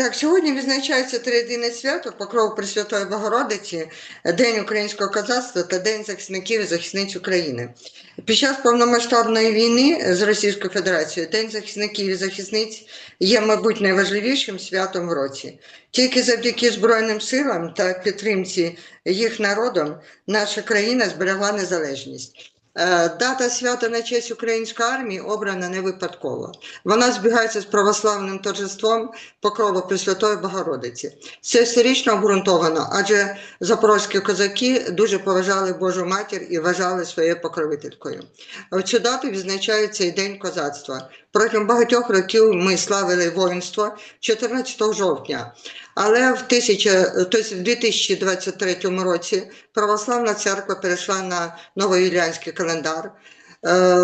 Так, сьогодні відзначається триєдине свято Покров Пресвятої Богородиці, День українського козацтва та День захисників і захисниць України. Під час повномасштабної війни з Російською Федерацією День захисників і захисниць є, мабуть, найважливішим святом в році. Тільки завдяки Збройним силам та підтримці їх народом наша країна зберегла незалежність. Е, Дата свята на честь української армії обрана не випадково. Вона збігається з православним торжеством Покрова Пресвятої Богородиці. Це історично обґрунтовано, адже запорозькі козаки дуже поважали Божу матір і вважали своєю покровителькою. В цю дату відзначається і День козацтва. Протягом багатьох років ми славили воїнство 14 жовтня. Але в, тобто в 2023 році Православна церква перейшла на новоюліанський календар, е,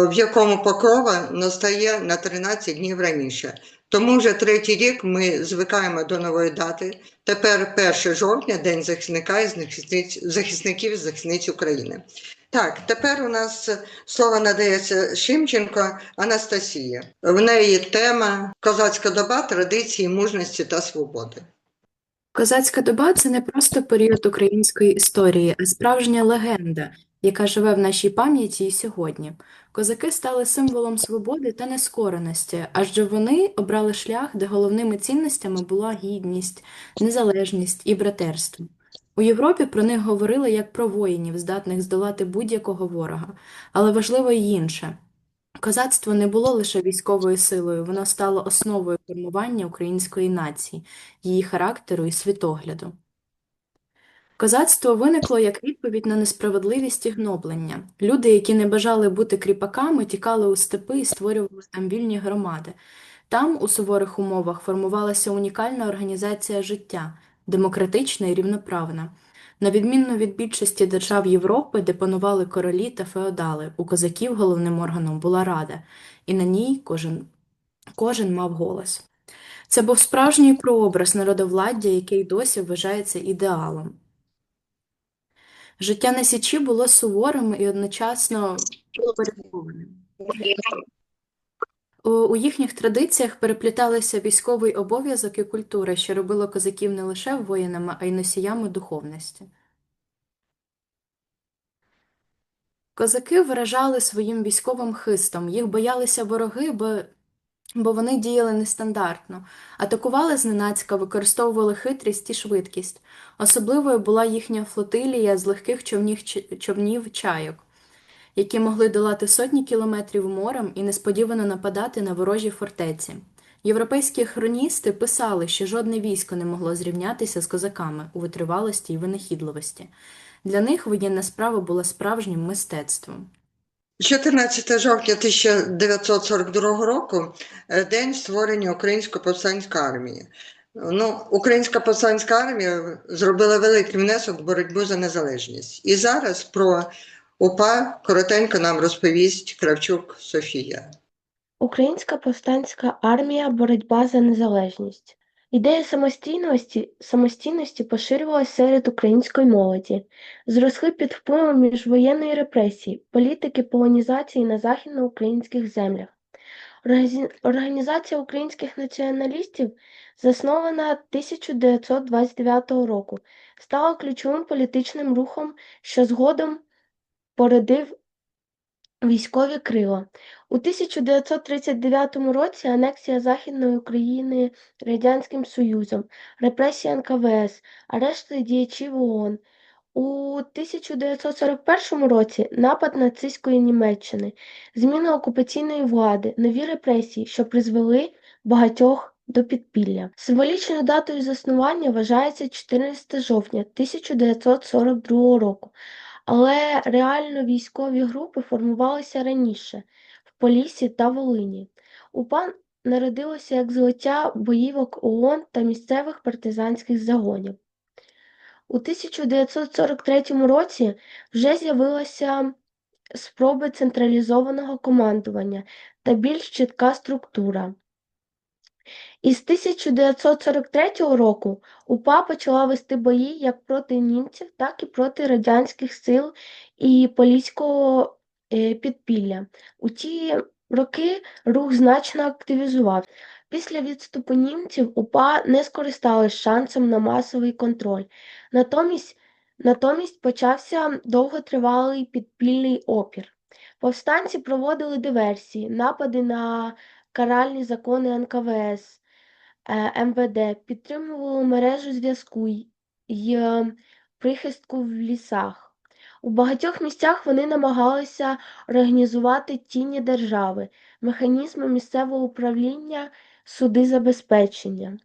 в якому покрова настає на 13 днів раніше. Тому вже третій рік ми звикаємо до нової дати. Тепер 1 жовтня, День захисника і захисників і захисниць України. Так, тепер у нас слово надається Шимченко Анастасії. В неї тема Козацька доба традиції, мужності та свободи. Козацька доба це не просто період української історії, а справжня легенда, яка живе в нашій пам'яті і сьогодні. Козаки стали символом свободи та нескореності, адже вони обрали шлях, де головними цінностями була гідність, незалежність і братерство. У Європі про них говорили як про воїнів, здатних здолати будь-якого ворога, але важливо й інше. Козацтво не було лише військовою силою, воно стало основою формування української нації, її характеру і світогляду. Козацтво виникло як відповідь на несправедливість і гноблення. Люди, які не бажали бути кріпаками, тікали у степи і створювали там вільні громади. Там, у суворих умовах, формувалася унікальна організація життя, демократична і рівноправна. На відміну від більшості держав Європи, де панували королі та феодали, у козаків головним органом була рада, і на ній кожен, кожен мав голос. Це був справжній прообраз народовладдя, який досі вважається ідеалом. Життя на Січі було суворим і одночасно порядкованим. У, їхніх традиціях перепліталися військовий обов'язок і культура, що робило козаків не лише воїнами, а й носіями духовності. Козаки виражали своїм військовим хистом, їх боялися вороги, бо, бо вони діяли нестандартно, атакували зненацька, використовували хитрість і швидкість. Особливою була їхня флотилія з легких човнів чайок які могли долати сотні кілометрів морем і несподівано нападати на ворожі фортеці. Європейські хроністи писали, що жодне військо не могло зрівнятися з козаками у витривалості і винахідливості. Для них воєнна справа була справжнім мистецтвом. 14 жовтня 1942 року е, день створення Української повстанської армії. Ну, Українська повстанська армія зробила великий внесок в боротьбу за незалежність. І зараз про УПА коротенько нам розповість Кравчук Софія. Українська повстанська армія боротьба за незалежність. Ідея самостійності, самостійності поширювалася серед української молоді, зросли під впливом міжвоєнної репресії, політики полонізації на західноукраїнських землях. Організація українських націоналістів, заснована 1929 року, стала ключовим політичним рухом, що згодом породив військові крила. У 1939 році анексія Західної України Радянським Союзом, репресії НКВС, арешти діячів ООН. У 1941 році напад нацистської Німеччини, зміна окупаційної влади, нові репресії, що призвели багатьох до підпілля. Символічною датою заснування вважається 14 жовтня 1942 року, але реально військові групи формувалися раніше в Поліссі та Волині. УПА народилося як злиття боївок ООН та місцевих партизанських загонів. У 1943 році вже з'явилася спроби централізованого командування та більш чітка структура. Із 1943 року УПА почала вести бої як проти німців, так і проти радянських сил і поліського е, підпілля. У ті роки рух значно активізував. Після відступу німців УПА не скористалась шансом на масовий контроль. Натомість, натомість почався довготривалий підпільний опір. Повстанці проводили диверсії, напади на каральні закони НКВС, МВД, підтримували мережу зв'язку й- е, прихистку в лісах. У багатьох місцях вони намагалися організувати тіні держави, механізми місцевого управління, суди забезпечення.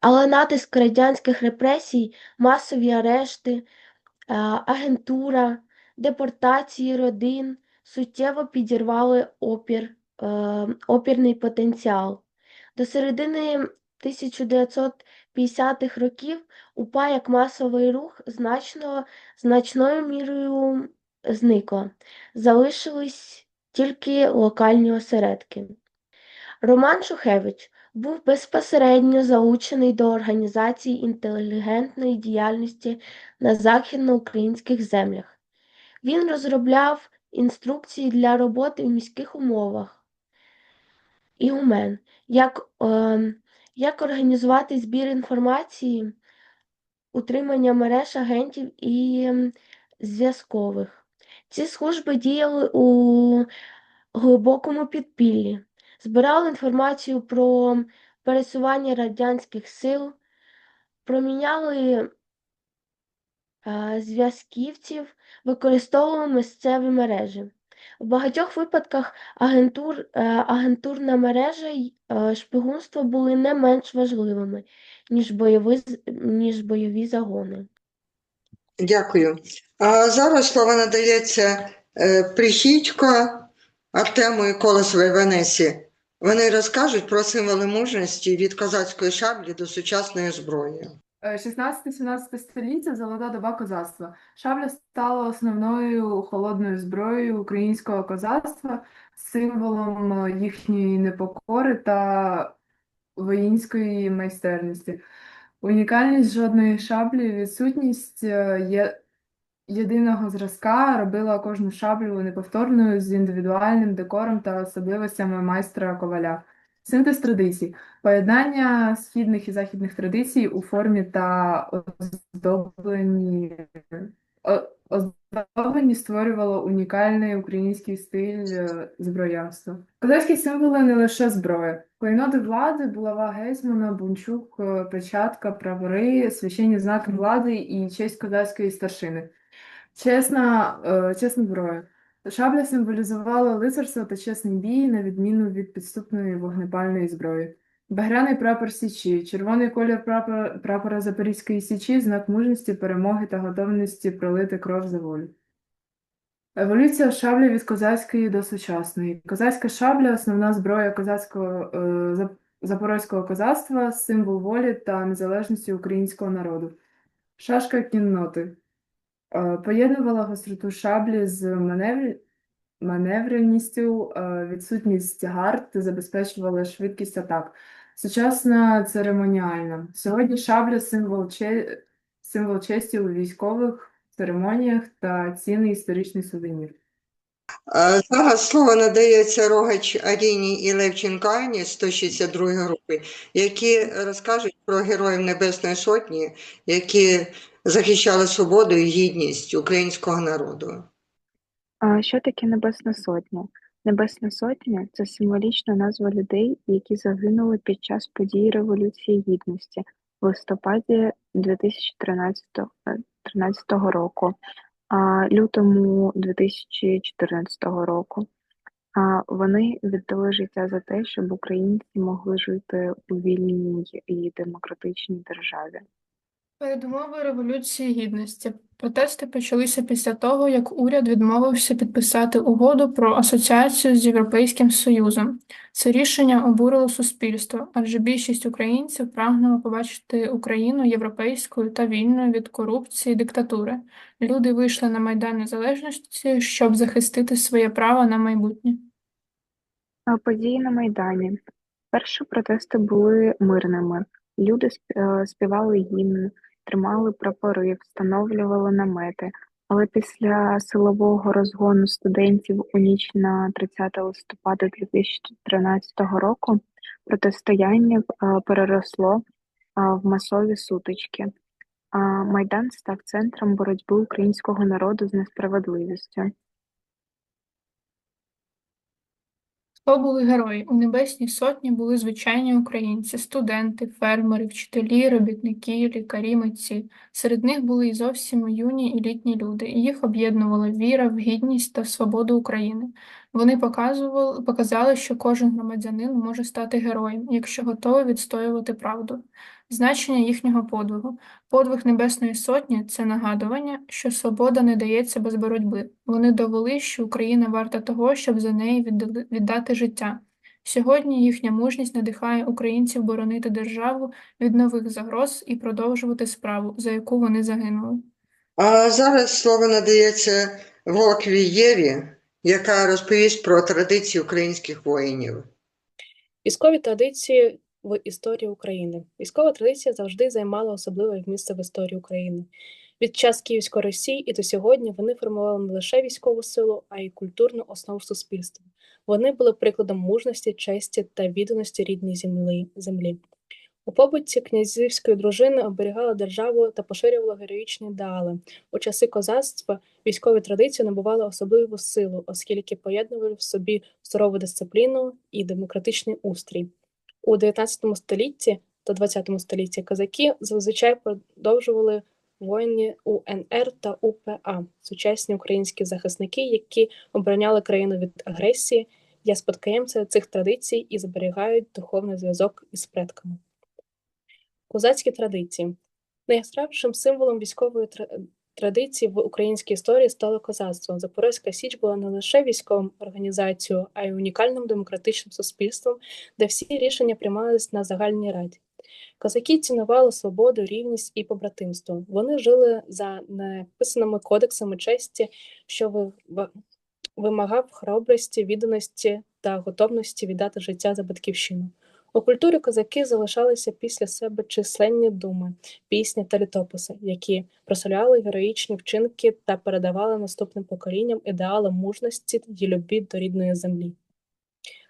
Але натиск радянських репресій, масові арешти, е, агентура, депортації родин суттєво підірвали опір, е, опірний потенціал. До середини 1950-х років УПА як масовий рух значно, значною мірою зникла. Залишились тільки локальні осередки. Роман Шухевич був безпосередньо залучений до організації інтелігентної діяльності на західноукраїнських землях. Він розробляв інструкції для роботи в міських умовах і умен, як, е, як організувати збір інформації, утримання мереж агентів і ем, зв'язкових. Ці служби діяли у глибокому підпіллі, збирали інформацію про пересування радянських сил, проміняли е, зв'язківців, використовували місцеві мережі. В багатьох випадках агентур, е, агентурна мережа й е, шпигунство були не менш важливими, ніж бойові, ніж бойові загони. Дякую. А зараз слово надається е, Прихідько Артему і Колосовій Ванесі. Вони розкажуть про символи мужності від козацької шаблі до сучасної зброї. Е, 16-17 століття золота доба козацтва. Шабля стала основною холодною зброєю українського козацтва, символом е, їхньої непокори та воїнської майстерності. Унікальність жодної шаблі, відсутність е, є єдиного зразка робила кожну шаблю неповторною з індивідуальним декором та особливостями майстра коваля. Синтез традицій. Поєднання східних і західних традицій у формі та оздобленні, о- оздобленні створювало унікальний український стиль е, зброярства. Козацькі символи не лише зброя. Клейноди влади, булава гетьмана, бунчук, е, печатка, прапори, священні знаки влади і честь козацької старшини. Чесна, е, чесна зброя. Шабля символізувала лицарство та чесний бій, на відміну від підступної вогнепальної зброї. Багряний прапор Січі, червоний колір прапора, прапора Запорізької Січі, знак мужності, перемоги та готовності пролити кров за волю. Еволюція шаблі від козацької до сучасної. Козацька шабля – основна зброя козацького, е, запорозького козацтва, символ волі та незалежності українського народу. Шашка кінноти. Е, Поєднувала гостроту шаблі з маневр... маневреністю, е, відсутність гард забезпечувала швидкість атак. Сучасна церемоніальна. Сьогодні шабля символ, че... символ честі у військових церемоніях та цінний історичний сувенір. Е, Зараз слово надається Рогач Аріні і Левченко Ані з 162 групи, які розкажуть про героїв Небесної Сотні, які захищали свободу і гідність українського народу. А що таке Небесна Сотня? Небесна Сотня це символічна назва людей, які загинули під час подій Революції Гідності в листопаді 2013 13 року, а лютому 2014 року. А вони віддали життя за те, щоб українці могли жити у вільній і демократичній державі. Передумови Революції Гідності. Протести почалися після того, як уряд відмовився підписати угоду про асоціацію з Європейським Союзом. Це рішення обурило суспільство, адже більшість українців прагнула побачити Україну європейською та вільною від корупції диктатури. Люди вийшли на Майдан Незалежності, щоб захистити своє право на майбутнє. Події на Майдані. Перші протести були мирними. Люди е, співали гімн, тримали прапори, встановлювали намети. Але після силового розгону студентів у ніч на 30 листопада 2013 року Протистояння е, переросло е, в масові сутички. Майдан став центром боротьби українського народу з несправедливістю. Хто були герої? У Небесній Сотні були звичайні українці, студенти, фермери, вчителі, робітники, лікарі, митці. Серед них були і зовсім юні і літні люди, їх об'єднувала віра в гідність та свободу України. Вони показували, показали, що кожен громадянин може стати героєм, якщо готовий відстоювати правду. Значення їхнього подвигу. Подвиг Небесної Сотні – це нагадування, що свобода не дається без боротьби. Вони довели, що Україна варта того, щоб за неї віддати життя. Сьогодні їхня мужність надихає українців боронити державу від нових загроз і продовжувати справу, за яку вони загинули. А зараз слово надається Волковій Єві, яка розповість про традиції українських воїнів. Військові традиції в історії України. Військова традиція завжди займала особливе місце в історії України. Від час Київської Росії і до сьогодні вони формували не лише військову силу, а й культурну основу суспільства. Вони були прикладом мужності, честі та відданості рідній землі. землі. У побуті князівської дружини оберігали державу та поширювали героїчні ідеали. У часи козацтва військові традиції набували особливу силу, оскільки поєднували в собі сурову дисципліну і демократичний устрій. У 19 столітті та 20 столітті козаки зазвичай продовжували воїни УНР та УПА, сучасні українські захисники, які обороняли країну від агресії, є спадкоємцями цих традицій і зберігають духовний зв'язок із предками. Козацькі традиції. Найяскравішим символом військової тра- традиції в українській історії стало козацтво. Запорозька Січ була не лише військовою організацією, а й унікальним демократичним суспільством, де всі рішення приймались на загальній раді. Козаки цінували свободу, рівність і побратимство. Вони жили за неписаними кодексами честі, що ви- вимагав хоробрості, відданості та готовності віддати життя за батьківщину. У культурі козаки залишалися після себе численні думи, пісні та літописи, які прославляли героїчні вчинки та передавали наступним поколінням ідеали мужності і любві до рідної землі.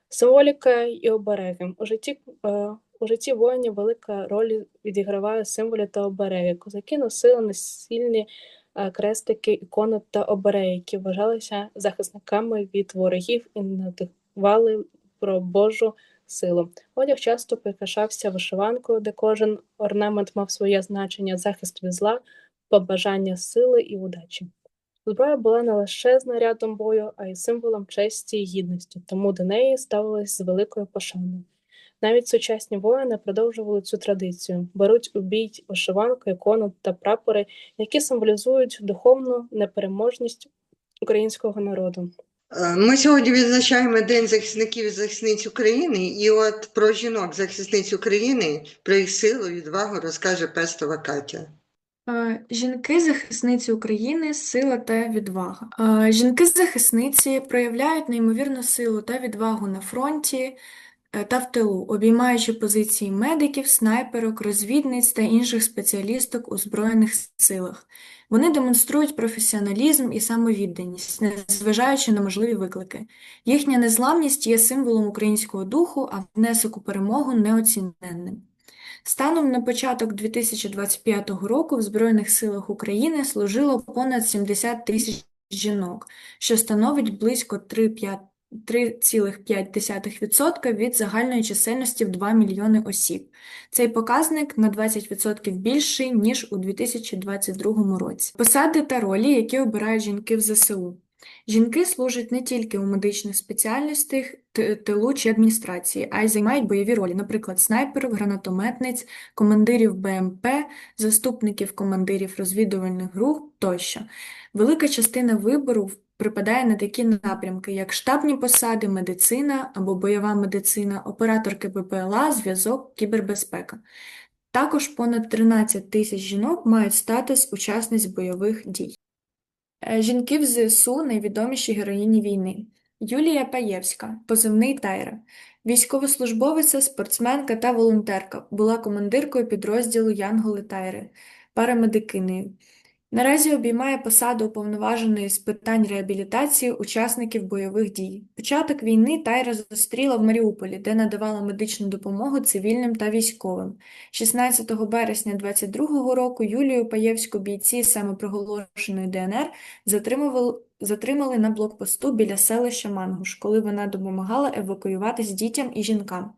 Символіка і обереги. У житті, е, у житті воїнів велика роль відіграває символи та обереги. Козаки носили насильні е, крестики, ікони та обереги, які вважалися захисниками від ворогів і надихували про Божу силу. Одяг часто прикрашався вишиванкою, де кожен орнамент мав своє значення, захист від зла, побажання сили і удачі. Зброя була не лише знарядом бою, а й символом честі і гідності, тому до неї ставились з великою пошаною. Навіть сучасні воїни продовжували цю традицію, беруть у бій вишиванку, ікону та прапори, які символізують духовну непереможність українського народу. Е, Ми сьогодні відзначаємо День захисників і захисниць України, і от про жінок захисниць України, про їх силу, відвагу розкаже Пестова Катя. Е, Жінки-захисниці України сила та відвага. Е, Жінки-захисниці проявляють неймовірну силу та відвагу на фронті та в тилу, обіймаючи позиції медиків, снайперок, розвідниць та інших спеціалісток у Збройних силах. Вони демонструють професіоналізм і самовідданість, незважаючи на можливі виклики. Їхня незламність є символом українського духу, а внесок у перемогу неоціненним. Станом на початок 2025 року в Збройних силах України служило понад 70 тисяч жінок, що становить близько 3,5 3,5% від загальної чисельності в 2 мільйони осіб. Цей показник на 20% більший, ніж у 2022 році. Посади та ролі, які обирають жінки в ЗСУ. Жінки служать не тільки у медичних спеціальностях, тилу чи адміністрації, а й займають бойові ролі, наприклад, снайперів, гранатометниць, командирів БМП, заступників командирів розвідувальних груп тощо. Велика частина вибору припадає на такі напрямки, як штабні посади, медицина або бойова медицина, операторки БПЛА, зв'язок, кібербезпека. Також понад 13 тисяч жінок мають статус учасниць бойових дій. Е, Жінки в ЗСУ – найвідоміші героїні війни. Юлія Паєвська, позивний Тайра, військовослужбовиця, спортсменка та волонтерка, була командиркою підрозділу Янголи Тайри, парамедикинею. Наразі обіймає посаду уповноваженої з питань реабілітації учасників бойових дій. Початок війни Тайра зустріла в Маріуполі, де надавала медичну допомогу цивільним та військовим. 16 березня 22-го року Юлію Паєвську бійці самопроголошеної ДНР затримали на блокпосту біля селища Мангуш, коли вона допомагала евакуюватись дітям і жінкам.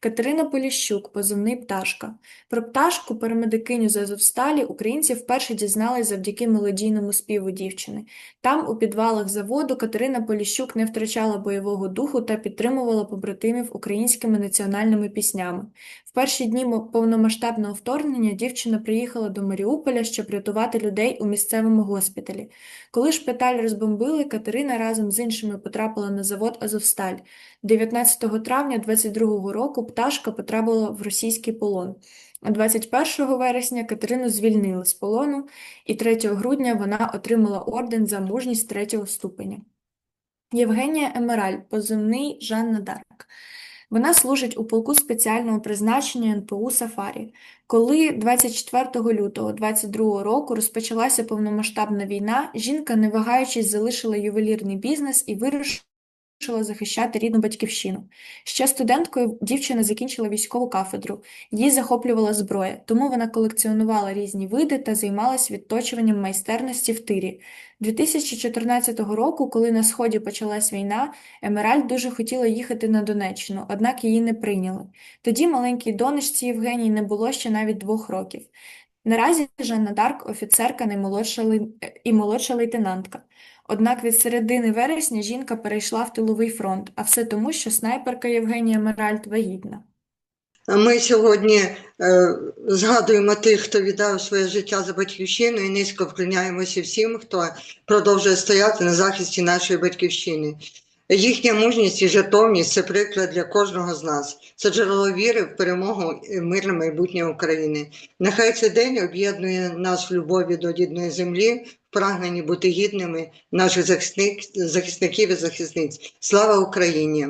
Катерина Поліщук, позивний «Пташка». Про пташку, парамедикиню з Азовсталі, українці вперше дізнались завдяки мелодійному співу дівчини. Там, у підвалах заводу, Катерина Поліщук не втрачала бойового духу та підтримувала побратимів українськими національними піснями. В перші дні повномасштабного вторгнення дівчина приїхала до Маріуполя, щоб рятувати людей у місцевому госпіталі. Коли шпиталь розбомбили, Катерина разом з іншими потрапила на завод Азовсталь. 19 травня 22 року пташка потрапила в російський полон. 21 вересня Катерину звільнили з полону, і 3 грудня вона отримала орден за мужність третього ступеня. Євгенія Емераль, позивний Жанна Дарк. Вона служить у полку спеціального призначення НПУ «Сафарі». Коли 24 лютого 22 року розпочалася повномасштабна війна, жінка, не вагаючись, залишила ювелірний бізнес і вирушила захищати рідну батьківщину. Ще студенткою дівчина закінчила військову кафедру. Її захоплювала зброя, тому вона колекціонувала різні види та займалась відточуванням майстерності в тирі. 2014 року, коли на сході почалась війна, Емераль дуже хотіла їхати на Донеччину, однак її не прийняли. Тоді маленькій донечці Євгенії не було ще навіть двох років. Наразі Жанна Дарк – офіцерка наймолодша і молодша лейтенантка. Однак від середини вересня жінка перейшла в тиловий фронт, а все тому, що снайперка Євгенія Меральд вагітна. Ми сьогодні е, згадуємо тих, хто віддав своє життя за батьківщину, і низько вклоняємося всім, хто продовжує стояти на захисті нашої батьківщини. Їхня мужність і жертовність це приклад для кожного з нас. Це джерело віри в перемогу і мирне майбутнє України. Нехай цей день об'єднує нас в любові до рідної землі, прагненні бути гідними наших захисник, захисників і захисниць. Слава Україні!